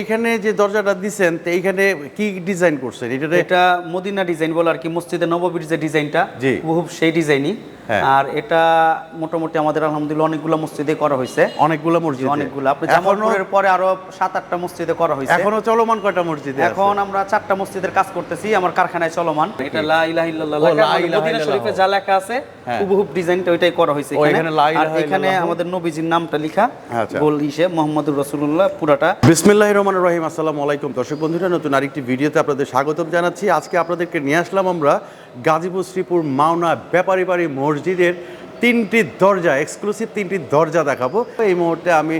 এইখানে যে দরজাটা দিছেন তো এইখানে কি ডিজাইন করছেন? এটাতে এটা মদিনা ডিজাইন বলে আর কি মসজিদে নববীর যে ডিজাইনটা। খুব সেই ডিজাইনই হ্যাঁ। আর এটা মোটামুটি আমাদের আলহামদুলিল্লাহ অনেকগুলো মসজিদে করা হয়েছে। অনেকগুলো মসজিদ। অনেকগুলো। আপনি জামালপুরের পরে আরও সাত আটটা মসজিদে করা হয়েছে। এখনও চলমান কয়টা মসজিদে এখন আমরা চারটা মসজিদের কাজ করতেছি আমার কারখানায় চলমান। এটা লা ইলাহা ইল্লাল্লাহ মদিনা শরীফে যা লেখা আছে হ্যাঁ। হুবহুব ডিজাইনটা ওইটাই করা হয়েছে এখানে। আর এখানে আমাদের নবীজির নামটা লেখা। আচ্ছা। গোল ইসে মোহাম্মদুর রাসূলুল্লাহ পুরাটা। বিসমিল্লাহ রহমান রহিম আসসালামু আলাইকুম। দর্শক বন্ধুরা নতুন আরেকটি ভিডিওতে আপনাদের স্বাগতম জানাচ্ছি। আজকে আপনাদেরকে নিয়ে আসলাম আমরা গাজীপুর শ্রীপুর মাওনা ব্যাপারী বাড়ি মসজিদের তিনটি দরজা এক্সক্লুসিভ তিনটি দরজা দেখাবো। এই মুহূর্তে আমি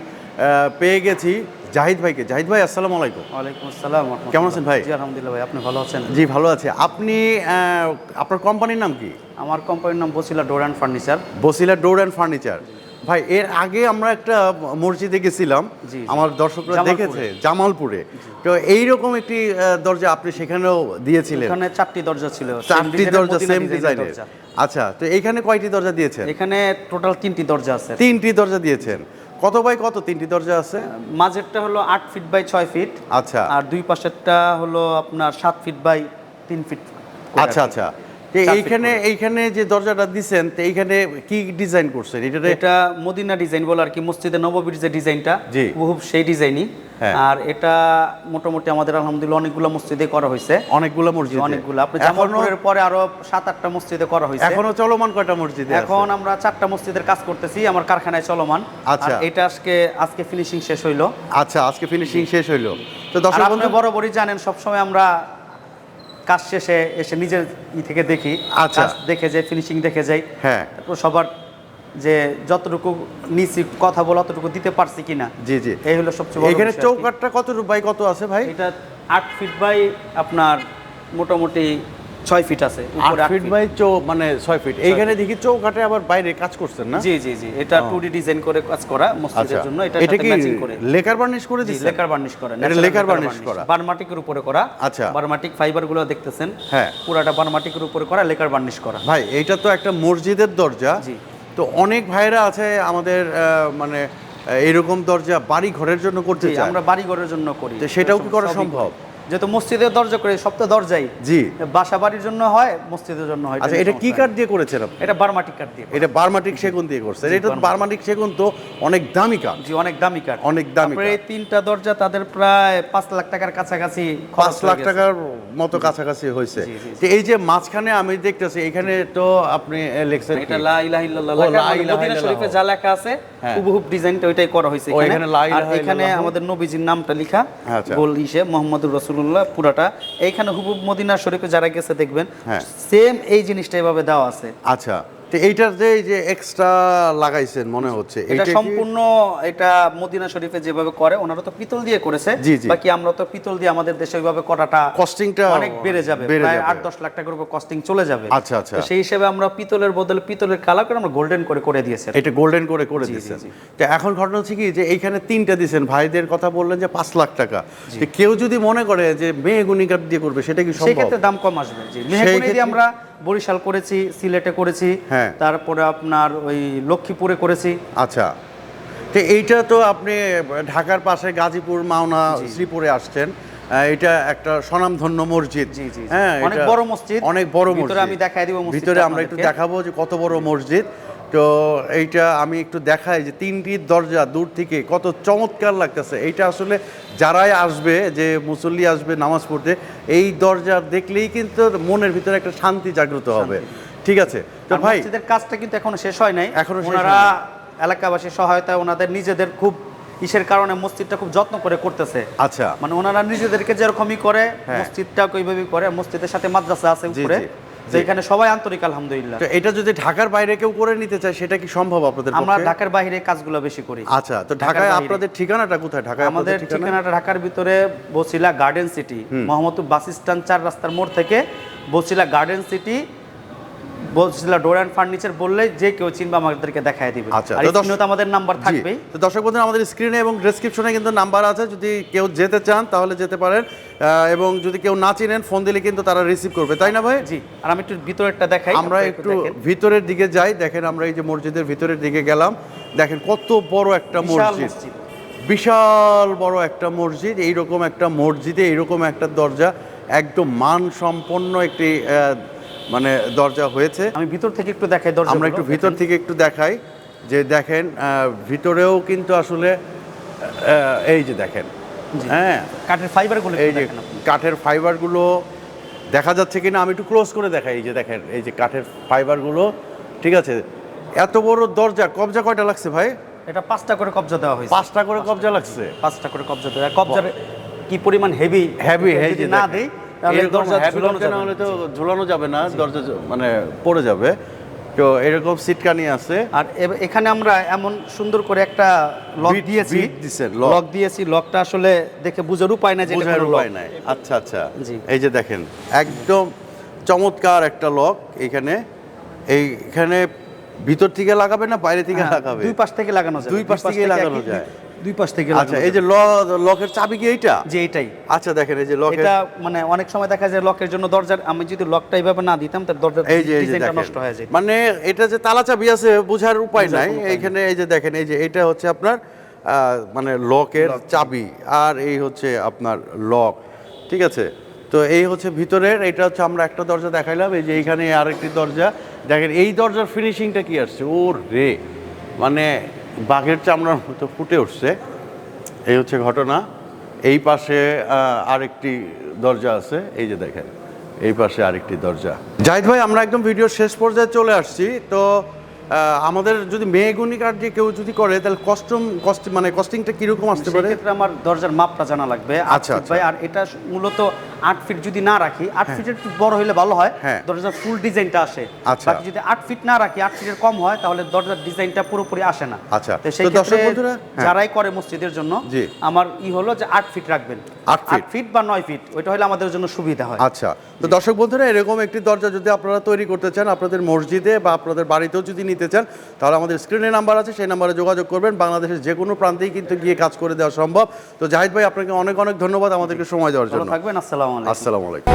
পেয়ে গেছি জাহিদ ভাইকে। জাহিদ ভাই আসসালামু আলাইকুম। ওয়ালাইকুম আসসালাম কেমন আছেন ভাই? জি আলহামদুলিল্লাহ ভাই আপনি ভালো আছেন? জি ভালো আছে। আপনি আপনার কোম্পানির নাম কি? আমার কোম্পানির নাম Basila door and furniture. Basila door and furniture. ভাই এর আগে আমরা একটা মসজিদে গেছিলাম। আমার দর্শকরা দেখেছে জামালপুরে। তো এইরকম একটি দরজা আপনি সেখানেও দিয়েছিলেন। এখানে চারটি দরজা ছিল। চারটি দরজা সেম ডিজাইনের আচ্ছা তো এখানে কয়টি দরজা দিয়েছেন? এখানে টোটাল তিনটি দরজা আছে। তিনটি দরজা দিয়েছেন। কত বাই কত তিনটি দরজা আছে? মাঝেরটা হলো আট ফিট বাই ছয় ফিট। আচ্ছা। আর দুই পাশেরটা হলো আপনার সাত ফিট বাই তিন ফিট। আচ্ছা আচ্ছা। এইখানে এইখানে যে দরজাটা দিছেন তো এইখানে কি ডিজাইন করছেন? এটাতে এটা মদিনা ডিজাইন বলে আর কি মসজিদে নববীর যে ডিজাইনটা খুব সেই ডিজাইনই হ্যাঁ। আর এটা মোটামুটি আমাদের আলহামদুলিল্লাহ অনেকগুলো মসজিদে করা হয়েছে। অনেকগুলো মসজিদ। অনেকগুলো। আপনি জামালপুরের পরে আরও সাত আটটা মসজিদে করা হয়েছে। এখনও চলমান কয়টা মসজিদে এখন আমরা চারটা মসজিদের কাজ করতেছি আমার কারখানায় চলমান। আচ্ছা। এটা আজকে আজকে ফিনিশিং শেষ হইল। আচ্ছা আজকে ফিনিশিং শেষ হইল। তো দর্শক বন্ধু বরাবরই জানেন সবসময় আমরা কাজ শেষে এসে নিজের ই থেকে দেখি আচ্ছা। দেখে যাই ফিনিশিং দেখে যাই হ্যাঁ তারপর সবার যে যতটুকু নিচে কথা বলা অতটুকু দিতে পারছি কিনা জি জি এই হলো সবচেয়ে বড় এখানে। চৌকাটটা কত বাই কত আছে ভাই এটা আট ফিট বাই আপনার মোটামুটি ছয় ফিট আছে আট ফিট বাই চৌ মানে ছয় ফিট এইখানে দেখি চৌকাটে আবার বাইরে কাজ করছেন না? জি জি জি এটা টু ডি ডিজাইন করে কাজ করা মসজিদের আচ্ছা। জন্য এটা এটা কি লেকার বার্নিশ করে লেকার বার্নিশ করা এটা লেকার বার্নিশ করা। বারমাটিকের উপরে করা। আচ্ছা। বারমাটিক ফাইবারগুলো দেখতেছেন হ্যাঁ। পুরাটা বারমাটিকের উপরে করা লেকার বার্নিশ করা। ভাই এইটা তো একটা মসজিদের দরজা। জি। তো অনেক ভাইরা আছে আমাদের মানে এরকম দরজা বাড়ি ঘরের জন্য করতে চায়। আমরা বাড়ি ঘরের জন্য করি। তো সেটাও কি করা সম্ভব? যেহেতু মসজিদের দরজা করে সব তো দরজাই। জি। বাসা বাড়ির জন্য হয় মসজিদের জন্য হয় আচ্ছা এটা কি কাঠ দিয়ে করেছেন আপনি? এটা বারমাটিক কাঠ দিয়ে এটা বারমাটিক সেগুন দিয়ে করছেন। এটা তো বারমাটিক সেগুন তো অনেক দামি কাঠ। জি অনেক দামি কাঠ। অনেক দামি এই তিনটা দরজা তাদের প্রায় পাঁচ লাখ টাকার কাছাকাছি পাঁচ লাখ টাকার মতো কাছাকাছি হয়েছে। এই যে মাঝখানে আমি দেখতেছি এখানে তো আপনি লেখছেন এটা? লা ইলাহা ইল্লাল্লাহ লা আমাদের ইলাহা মদিনা শরীফে যা লেখা আছে হ্যাঁ। হুবহুব ডিজাইনটা ওইটাই করা হয়েছে এখানে। আর এখানে আমাদের নবীজির নামটা লেখা। আচ্ছা। গোল ইসে মোহাম্মদুর রাসূলুল্লাহ পুরাটা। এইখানে হুবুব মদিনা শরীফে যারা গেছে দেখবেন হ্যাঁ। সেম এই জিনিসটা এভাবে দেওয়া আছে। আচ্ছা। তো এইটার যে এই যে এক্সট্রা লাগাইছেন মনে হচ্ছে এটা সম্পূর্ণ এটা মদিনা শরীফে যেভাবে করে ওনারা তো পিতল দিয়ে করেছে। বাকি আমরা তো পিতল দিয়ে আমাদের দেশে ওইভাবে করাটা কস্টিংটা অনেক বেড়ে যাবে প্রায় লাখ টাকার উপর কস্টিং চলে যাবে। আচ্ছা, আচ্ছা। সেই হিসেবে আমরা পিতলের বদলে পিতলের কালার করে আমরা গোল্ডেন করে করে দিয়েছি। এটা গোল্ডেন করে করে তো এখন ঘটনা হচ্ছে কি যে এইখানে তিনটা দিচ্ছেন ভাইদের কথা বললেন যে পাঁচ লাখ টাকা। তো কেউ যদি মনে করে যে মেয়ে গুণিকার দিয়ে করবে সেটা কি সেই সম্ভব? ক্ষেত্রে দাম কম আসবে। জি মেহগুনি দিয়ে আমরা বরিশাল করেছি সিলেটে করেছি হ্যাঁ। তারপরে আপনার ওই লক্ষ্মীপুরে করেছি। আচ্ছা। তো এইটা তো আপনি ঢাকার পাশে গাজীপুর মাওনা শ্রীপুরে আসছেন। এটা একটা স্বনামধন্য মসজিদ। হ্যাঁ অনেক বড় মসজিদ। অনেক বড় মসজিদ। আমি দেখাই দিব ভিতরে আমরা একটু দেখাবো যে কত বড় মসজিদ। তো এইটা আমি একটু দেখাই যে তিনটি দরজা দূর থেকে কত চমৎকার লাগতেছে। এইটা আসলে যারাই আসবে যে মুসল্লি আসবে নামাজ পড়তে এই দরজা দেখলেই কিন্তু মনের ভিতরে একটা শান্তি জাগ্রত হবে। ঠিক আছে? তো ভাই কাজটা কিন্তু এখনও শেষ হয় নাই। এখনও ওনারা। এলাকাবাসীর সহায়তায় ওনাদের নিজেদের খুব ইসের কারণে মসজিদটা খুব যত্ন করে করতেছে। আচ্ছা। মানে ওনারা নিজেদেরকে যেরকমই করে হ্যাঁ। মসজিদটা ওইভাবেই করে মসজিদের সাথে মাদ্রাসা আছে উপরে। এখানে সবাই আন্তরিক আলহামদুলিল্লাহ। তো এটা যদি ঢাকার বাইরে কেউ করে নিতে চায় সেটা কি সম্ভব আপনাদের আমরা ঢাকার বাইরে কাজগুলো বেশি করি। আচ্ছা তো ঢাকায় আপনাদের ঠিকানাটা কোথায়? ঢাকায় আমাদের ঠিকানাটা ঢাকার ভিতরে Basila garden city Mohammadpur bus stand চার রাস্তার মোড় থেকে Basila garden city Basila door and furniture বললে যে কেউ চিনবে আমাদেরকে দেখায় দিবে। আচ্ছা, তো আমাদের নাম্বার জি থাকবেই। তো দর্শক বন্ধুরা আমাদের স্ক্রিনে এবং ডেসক্রিপশনে কিন্তু নাম্বার আছে। যদি কেউ যেতে চান তাহলে যেতে পারেন। এবং যদি কেউ না চিনেন ফোন দিলে কিন্তু তারা রিসিভ করবে। তাই না ভাই? জি আর আমি একটু ভিতরেরটা দেখাই আমরা একটু ভিতরের দিকে যাই। দেখেন আমরা এই যে মসজিদের ভিতরের দিকে গেলাম। দেখেন কত বড় একটা মসজিদ। বিশাল বড় একটা মসজিদ। এইরকম একটা মসজিদে এইরকম একটা দরজা একদম মান সম্পন্ন একটি মানে দরজা হয়েছে। আমি ভিতর থেকে একটু দেখাই দরজা আমরা একটু ভিতর থেকে একটু দেখাই যে দেখেন ভিতরেও কিন্তু আসলে এই যে দেখেন হ্যাঁ। কাঠের ফাইবারগুলো এই যে কাঠের ফাইবারগুলো দেখা যাচ্ছে কিনা আমি একটু ক্লোজ করে দেখাই এই যে দেখেন এই যে কাঠের ফাইবারগুলো ঠিক আছে? এত বড় দরজা কবজা কয়টা লাগছে ভাই? এটা পাঁচটা করে কবজা দেওয়া হয়েছে। পাঁচটা করে কবজা লাগছে? পাঁচটা করে কবজা দেওয়া কবজার কি পরিমাণ হেভি হেভি না দেই তাহলে দরজা ঝুলানো যাবে হলে না। তো ঝুলানো যাবে না দরজা মানে পড়ে যাবে। তো এরকম সিটকানি আছে। আর এখানে আমরা এমন সুন্দর করে একটা লক দিয়েছি। লক দিয়েছি লকটা আসলে দেখে বুঝার উপায় না যে এটা বোঝার উপায় নাই। আচ্ছা আচ্ছা। এই যে দেখেন একদম চমৎকার একটা লক এখানে। এইখানে ভিতর থেকে লাগাবে না বাইরে থেকে হ্যাঁ, লাগাবে? দুই পাশ থেকে লাগানো যায় দুই পাশ থেকেই লাগানো যায়। দুই পাশ থেকে আচ্ছা এই যে লকের চাবি কি এইটা? যে এটাই আচ্ছা দেখেন এই যে লকের এটা মানে অনেক সময় দেখা যায় লকের জন্য দরজার আমি যদি লকটা এইভাবে না দিতাম তার দরজার এই যে নষ্ট হয়ে যায় মানে এটা যে তালা চাবি আছে বোঝার উপায় নাই। এইখানে এই যে দেখেন এই যে এটা হচ্ছে আপনার মানে লকের চাবি। আর এই হচ্ছে আপনার লক ঠিক আছে? তো এই হচ্ছে ভিতরের এটা হচ্ছে আমরা একটা দরজা দেখাইলাম। এই যে এইখানে আরেকটি দরজা। দেখেন এই দরজার ফিনিশিংটা কি আসছে? ওর রে! মানে বাঘের চামড়ার মতো ফুটে উঠছে। এই হচ্ছে ঘটনা। এই পাশে আরেকটি দরজা আছে। এই যে দেখেন, এই পাশে আরেকটি দরজা। জাহিদ ভাই, আমরা একদম ভিডিওর শেষ পর্যায়ে চলে আসছি। তো আমাদের যদি মেয়েগুনি কার্ড দিয়ে কেউ যদি করে তাহলে কস্টম কস্ট মানে কস্টিংটা কীরকম আসতে পারে সেক্ষেত্রে আমার দরজার মাপটা জানা লাগবে আচ্ছা, ফিট আচ্ছা। আর এটা মূলত আট ফিট যদি না রাখি আট ফিটের একটু বড় হলে ভালো হয় হ্যাঁ। দরজার ফুল ডিজাইনটা আসে আচ্ছা। যদি আট ফিট না রাখি আট ফিটের কম হয় তাহলে দরজার ডিজাইনটা পুরোপুরি আসে না আচ্ছা। তো সেই দর্শক ক্ষেত্রে হ্যাঁ। যারাই করে মসজিদের জন্য। আমার ই হলো যে আট ফিট রাখবেন আট ফিট। ফিট বা নয় ফিট ওইটা হলে আমাদের জন্য সুবিধা হয়। আচ্ছা তো দর্শক বন্ধুরা এরকম একটি দরজা যদি আপনারা তৈরি করতে চান আপনাদের মসজিদে বা আপনাদের বাড়িতেও যদি নিতে চান তাহলে আমাদের স্ক্রিনে নাম্বার আছে সেই নাম্বারে যোগাযোগ করবেন। বাংলাদেশের যে কোনো প্রান্তেই কিন্তু গিয়ে কাজ করে দেওয়া সম্ভব। তো জাহিদ ভাই আপনাকে অনেক অনেক ধন্যবাদ আমাদেরকে সময় দেওয়ার জন্য। থাকবেন আসসালামু আলাইকুম। আসসালামু আলাইকুম।